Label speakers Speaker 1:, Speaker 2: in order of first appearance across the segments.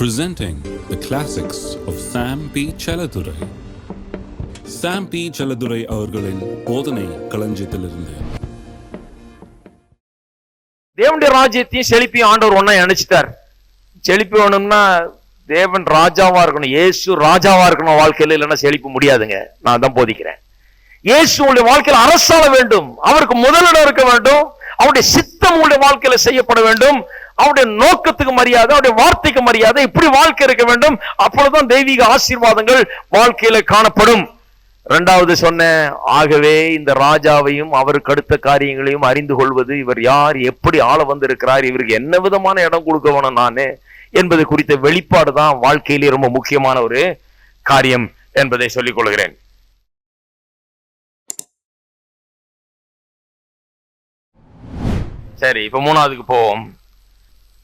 Speaker 1: presenting the classics of Sam P. Chaladurai. Sam P Chelladurai அவர்களின் போதனை களஞ்சியத்திலிருந்து தேவனுடைய ராஜ்யத்தையும் செழிப்பையும் ஆண்டவர் ஒன்னா நினைச்சிட்டார் செழிப்பி வேணும்னா தேவன் ராஜாவா இருக்கணும் ஏசு ராஜாவா இருக்கணும் வாழ்க்கையில இல்லைன்னா செழிப்பு முடியாதுங்க நான் தான் போதிக்கிறேன் இயேசு உங்களுடைய வாழ்க்கையில் அரசாள வேண்டும் அவருக்கு முதலிடம் இருக்க வேண்டும் அவருடைய சித்தம் உங்களுடைய வாழ்க்கையில செய்யப்பட வேண்டும் அவருடைய நோக்கத்துக்கு மரியாதை அவருடைய வார்த்தைக்கு மரியாதை இப்படி வாழ்க்கை இருக்க வேண்டும் அப்பொழுதுதான் தெய்வீக ஆசீர்வாதங்கள் வாழ்க்கையில காணப்படும் இரண்டாவது சொன்ன ஆகவே இந்த ராஜாவையும் அவருக்கு அடுத்த காரியங்களையும் அறிந்து கொள்வது இவர் யார் எப்படி ஆள வந்திருக்கிறார் இவருக்கு என்ன விதமான இடம் கொடுக்க வேணும் நானு என்பது குறித்த வெளிப்பாடு தான் வாழ்க்கையிலே ரொம்ப முக்கியமான ஒரு காரியம் என்பதை சொல்லிக் கொள்கிறேன் சரி இப்ப மூணாவதுக்கு போவோம்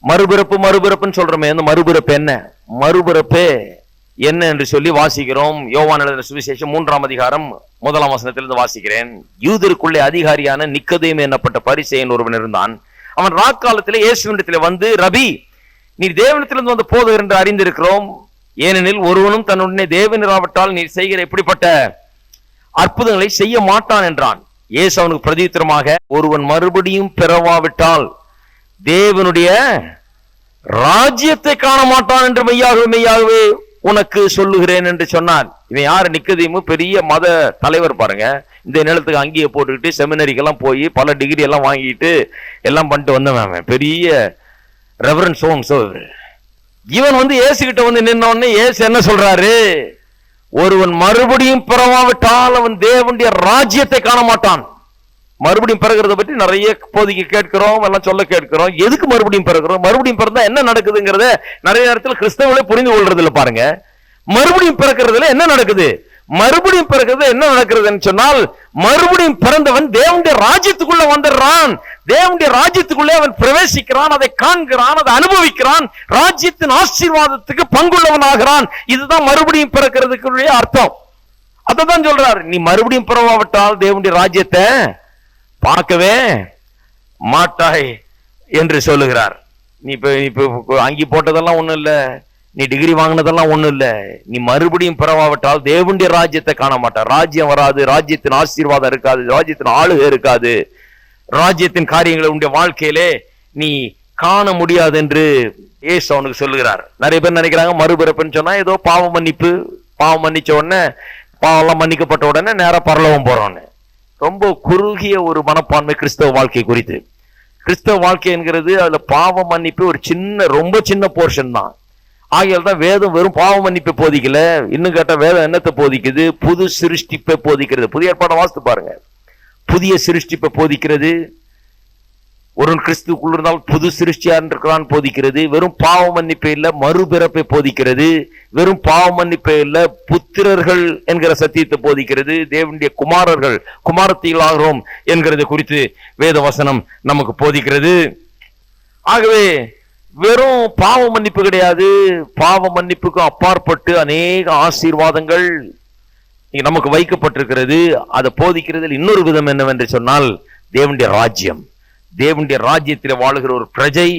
Speaker 1: மறுபிறப்பு மறுபிறப்புன்னு சொல்றோமே அந்த மறுபிறப்பு என்ன மறுபிறப்பு என்ன என்று சொல்லி வாசிக்கிறோம் யோவான் எழுதின சுவிசேஷம் மூன்றாம் அதிகாரம் முதலாம் வசனத்திலிருந்து வாசிக்கிறேன் யூதருக்குள்ளே அதிகாரியான நிக்கதையும் என்னப்பட்ட பரிசெயன் ஒருவன் இருந்தான் அவன் ராக்காலத்தில் இயேசுவனிடத்தில் வந்து ரபி நீ தேவனத்திலிருந்து வந்த போது என்று அறிந்திருக்கிறோம் ஏனெனில் ஒருவனும் தன்னுடனே தேவனிராவிட்டால் நீ செய்கிற எப்படிப்பட்ட அற்புதங்களை செய்ய மாட்டான் என்றான் இயேசு அவனுக்கு பிரதித்திரமாக ஒருவன் மறுபடியும் பிறவாவிட்டால் தேவனுடைய ராஜ்யத்தை காண மாட்டான் என்று மெய்யாகவே மெய்யாகவே உனக்கு சொல்லுகிறேன் என்று சொன்னான் இவன் யார் நிக்கதையுமோ பெரிய மத தலைவர் பாருங்க இந்த நிலத்துக்கு அங்கேயே போட்டுக்கிட்டு செமினரிக்கெல்லாம் போய் பல டிகிரி எல்லாம் வாங்கிட்டு எல்லாம் பண்ணிட்டு வந்தவன் பெரிய ஹோம் சோம்ஸோ இவன் வந்து கிட்ட வந்து நின்னோடனே ஏசு என்ன சொல்றாரு ஒருவன் மறுபடியும் பிறவாவிட்டால் அவன் தேவனுடைய ராஜ்யத்தை காண மாட்டான் மறுபடியும் பிறகுறத பற்றி நிறைய போதிக்கு கேட்கிறோம் எல்லாம் சொல்ல கேட்கிறோம் எதுக்கு மறுபடியும் பிறகுறோம் மறுபடியும் பிறந்தா என்ன நடக்குதுங்கிறத நிறைய நேரத்தில் கிறிஸ்தவங்களே புரிந்து இல்லை பாருங்க மறுபடியும் பிறக்கிறதுல என்ன நடக்குது மறுபடியும் பிறகுறது என்ன நடக்கிறதுன்னு சொன்னால் மறுபடியும் பிறந்தவன் தேவனுடைய ராஜ்யத்துக்குள்ள வந்துடுறான் தேவனுடைய ராஜ்யத்துக்குள்ளே அவன் பிரவேசிக்கிறான் அதை காண்கிறான் அதை அனுபவிக்கிறான் ராஜ்யத்தின் ஆசீர்வாதத்துக்கு பங்குள்ளவன் ஆகிறான் இதுதான் மறுபடியும் பிறக்கிறதுக்குள்ளே அர்த்தம் அதை தான் சொல்றாரு நீ மறுபடியும் பிறவாவிட்டால் தேவனுடைய ராஜ்யத்தை பார்க்கவே மாட்டாய் என்று சொல்லுகிறார் நீ இப்போ இப்போ அங்கி போட்டதெல்லாம் ஒன்றும் இல்லை நீ டிகிரி வாங்கினதெல்லாம் ஒன்றும் இல்லை நீ மறுபடியும் பிறவாவிட்டால் தேவண்டிய ராஜ்யத்தை காண மாட்டார் ராஜ்யம் வராது ராஜ்யத்தின் ஆசீர்வாதம் இருக்காது ராஜ்யத்தின் ஆளுகை இருக்காது ராஜ்யத்தின் காரியங்களை உடைய வாழ்க்கையிலே நீ காண முடியாது என்று ஏசு அவனுக்கு சொல்லுகிறார் நிறைய பேர் நினைக்கிறாங்க மறுபிறப்புன்னு சொன்னா ஏதோ பாவம் மன்னிப்பு பாவம் மன்னிச்ச உடனே பாவம்லாம் மன்னிக்கப்பட்ட உடனே நேராக பரலவம் போறோன்னு ரொம்ப குறுகிய ஒரு மனப்பான்மை கிறிஸ்தவ வாழ்க்கை குறித்து கிறிஸ்தவ வாழ்க்கை என்கிறது அதில் பாவ மன்னிப்பு ஒரு சின்ன ரொம்ப சின்ன போர்ஷன் தான் ஆகியால் தான் வேதம் வெறும் பாவ மன்னிப்பை போதிக்கல இன்னும் கேட்டால் வேதம் என்னத்தை போதிக்குது புது சிருஷ்டிப்பை போதிக்கிறது புதிய ஏற்பாடை வாசித்து பாருங்க புதிய சிருஷ்டிப்பை போதிக்கிறது ஒரு கிறிஸ்துக்குள் இருந்தால் புது சிருஷ்டியா இருக்கிறான் போதிக்கிறது வெறும் பாவ மன்னிப்பை இல்ல மறுபிறப்பை போதிக்கிறது வெறும் பாவ மன்னிப்பை இல்ல புத்திரர்கள் என்கிற சத்தியத்தை போதிக்கிறது தேவனுடைய குமாரர்கள் குமாரத்திகளாகிறோம் என்கிறது குறித்து வேத வசனம் நமக்கு போதிக்கிறது ஆகவே வெறும் பாவ மன்னிப்பு கிடையாது பாவ மன்னிப்புக்கும் அப்பாற்பட்டு அநேக ஆசீர்வாதங்கள் நமக்கு வைக்கப்பட்டிருக்கிறது அதை போதிக்கிறதுல இன்னொரு விதம் என்னவென்று சொன்னால் தேவனுடைய ராஜ்யம் தேவனுடைய ராஜ்யத்தில் வாழுகிற ஒரு பிரஜை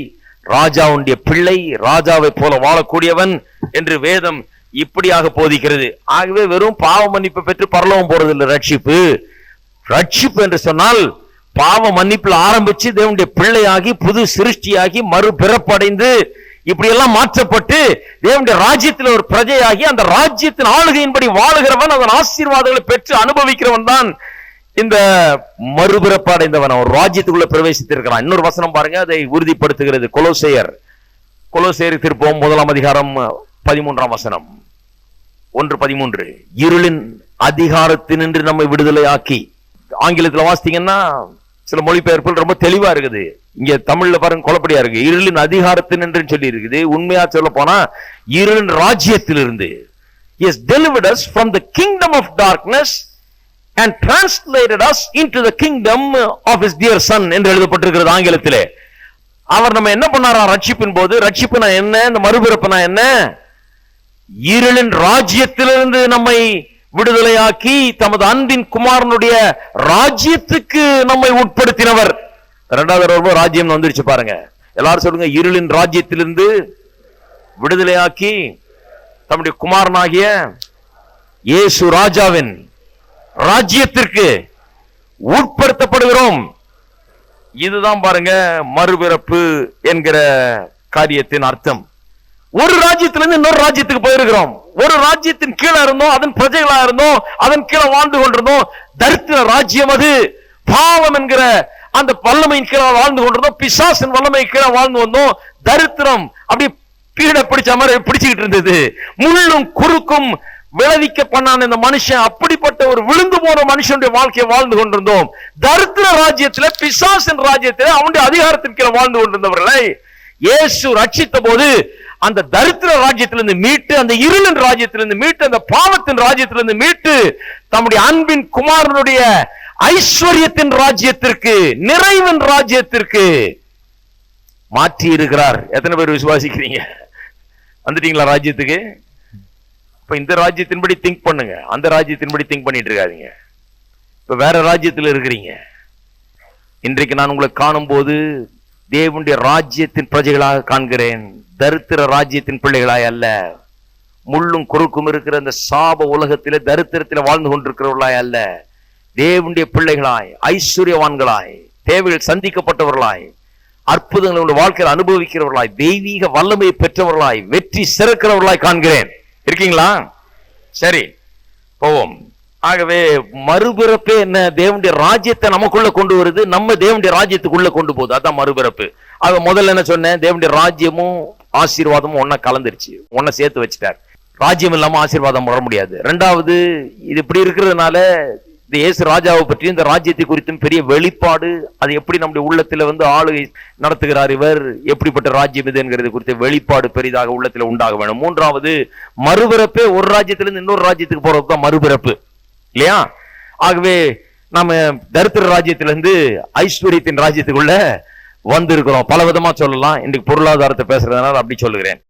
Speaker 1: ராஜாவுடைய பிள்ளை ராஜாவை போல வாழக்கூடியவன் என்று வேதம் இப்படியாக போதிக்கிறது ஆகவே வெறும் பாவ மன்னிப்பு பெற்று பரலவம் போறது இல்லை ரட்சிப்பு ரட்சிப்பு என்று சொன்னால் பாவ மன்னிப்பில் ஆரம்பிச்சு தேவனுடைய பிள்ளையாகி புது சிருஷ்டியாகி மறுபிறப்படைந்து இப்படியெல்லாம் மாற்றப்பட்டு தேவனுடைய ராஜ்யத்தில் ஒரு பிரஜையாகி அந்த ராஜ்யத்தின் ஆளுகையின்படி வாழுகிறவன் அதன் ஆசீர்வாதங்களை பெற்று அனுபவிக்கிறவன் தான் இந்த மறுபிறப்படைந்தவன் அவன் ராஜ்யத்துக்குள்ள பிரவேசித்திருக்கிறான் இன்னொரு வசனம் பாருங்க அதை உறுதிப்படுத்துகிறது கொலோசேயர் கொலோசையர் திருப்போம் முதலாம் அதிகாரம் பதிமூன்றாம் வசனம் ஒன்று பதிமூன்று இருளின் அதிகாரத்தினின்று நம்மை விடுதலை ஆக்கி ஆங்கிலத்தில் வாசித்தீங்கன்னா சில மொழிபெயர்ப்புகள் ரொம்ப தெளிவா இருக்குது இங்க தமிழ்ல பாருங்க குழப்படியா இருக்கு இருளின் அதிகாரத்தினின்று சொல்லி இருக்குது உண்மையா சொல்ல போனா இருளின் ராஜ்யத்திலிருந்து us delivered from the kingdom of darkness and translated us into the kingdom of his dear son என்று எழுதப்பட்டிருக்கிறது ஆங்கிலத்திலே அவர் நம்ம என்ன பண்ணாரா ரட்சிப்பின் போது ரட்சிப்புனா என்ன இந்த நான் என்ன இருளின் ராஜ்யத்திலிருந்து நம்மை விடுதலையாக்கி தமது அன்பின் குமாரனுடைய ராஜ்யத்துக்கு நம்மை உட்படுத்தினவர் இரண்டாவது ராஜ்யம் வந்துருச்சு பாருங்க எல்லாரும் சொல்லுங்க இருளின் ராஜ்யத்திலிருந்து விடுதலையாக்கி தம்முடைய குமாரனாகிய இயேசு ராஜாவின் ராஜ்யத்திற்கு உட்படுத்தப்படுகிறோம் இதுதான் பாருங்க மறுபிறப்பு என்கிற காரியத்தின் அர்த்தம் ஒரு ராஜ்யத்திலிருந்து இன்னொரு ராஜ்யத்துக்கு போயிருக்கிறோம் ஒரு ராஜ்யத்தின் கீழே இருந்தோம் அதன் பிரஜைகளா இருந்தோம் அதன் கீழே வாழ்ந்து கொண்டிருந்தோம் தரித்திர ராஜ்யம் அது பாவம் என்கிற அந்த வல்லமையின் கீழே வாழ்ந்து கொண்டிருந்தோம் பிசாசின் வல்லமை கீழே வாழ்ந்து வந்தோம் தரித்திரம் அப்படி பீட பிடிச்ச மாதிரி பிடிச்சுக்கிட்டு இருந்தது முள்ளும் குறுக்கும் விளைவிக்க பண்ணான இந்த மனுஷன் அப்படிப்பட்ட அப்படிப்பட்ட ஒரு விழுந்து போன மனுஷனுடைய வாழ்க்கையை வாழ்ந்து கொண்டிருந்தோம் தரித்திர ராஜ்யத்தில் பிசாசின் ராஜ்யத்தில் அவனுடைய அதிகாரத்தின் கீழே வாழ்ந்து கொண்டிருந்தவர்களை இயேசு ரட்சித்த போது அந்த தரித்திர ராஜ்யத்திலிருந்து மீட்டு அந்த இருளின் ராஜ்யத்திலிருந்து மீட்டு அந்த பாவத்தின் ராஜ்யத்திலிருந்து மீட்டு தம்முடைய அன்பின் குமாரனுடைய ஐஸ்வர்யத்தின் ராஜ்யத்திற்கு நிறைவின் ராஜ்யத்திற்கு மாற்றி இருக்கிறார் எத்தனை பேர் விசுவாசிக்கிறீங்க வந்துட்டீங்களா ராஜ்யத்துக்கு இப்போ இந்த ராஜ்யத்தின்படி திங்க் பண்ணுங்க அந்த ராஜ்யத்தின்படி திங்க் பண்ணிட்டு இருக்காதிங்க இப்போ வேற ராஜ்யத்தில் இருக்கிறீங்க இன்றைக்கு நான் உங்களை காணும்போது தேவனுடைய ராஜ்யத்தின் பிரஜைகளாக காண்கிறேன் தரித்திர ராஜ்யத்தின் பிள்ளைகளாய் அல்ல முள்ளும் குறுக்கும் இருக்கிற அந்த சாப உலகத்தில் தரித்திரத்தில் வாழ்ந்து கொண்டிருக்கிறவர்களாய் அல்ல தேவனுடைய பிள்ளைகளாய் ஐஸ்வர்யவான்களாய் தேவைகள் சந்திக்கப்பட்டவர்களாய் அற்புதங்களை வாழ்க்கையில் அனுபவிக்கிறவர்களாய் தெய்வீக வல்லமையை பெற்றவர்களாய் வெற்றி சிறக்கிறவர்களாய் காண்கிறேன் இருக்கீங்களா சரி போவோம் ஆகவே மறுபிறப்பே என்ன தேவனுடைய ராஜ்யத்தை நமக்குள்ள கொண்டு வருது நம்ம தேவனுடைய ராஜ்யத்துக்குள்ள கொண்டு போகுது அதான் மறுபிறப்பு ஆக முதல்ல என்ன சொன்னேன் தேவனுடைய ராஜ்யமும் ஆசீர்வாதமும் ஒன்னா கலந்துருச்சு ஒன்ன சேர்த்து வச்சுட்டார் ராஜ்யம் இல்லாம ஆசீர்வாதம் வர முடியாது ரெண்டாவது இது இப்படி இருக்கிறதுனால இந்த இயேசு ராஜாவை பற்றியும் இந்த ராஜ்யத்தை குறித்தும் பெரிய வெளிப்பாடு அது எப்படி நம்முடைய உள்ளத்தில் வந்து ஆளுகை நடத்துகிறார் இவர் எப்படிப்பட்ட ராஜ்யம் இது என்கிறது குறித்த வெளிப்பாடு பெரிதாக உள்ளத்தில் உண்டாக வேணும் மூன்றாவது மறுபிறப்பே ஒரு ராஜ்யத்திலிருந்து இன்னொரு ராஜ்யத்துக்கு போறது தான் மறுபிறப்பு இல்லையா ஆகவே நம்ம தரித்திர ராஜ்யத்திலிருந்து ஐஸ்வர்யத்தின் ராஜ்யத்துக்குள்ள வந்திருக்கிறோம் பல விதமா சொல்லலாம் இன்னைக்கு பொருளாதாரத்தை பேசுறதுனால அப்படி சொல்லுகிறேன்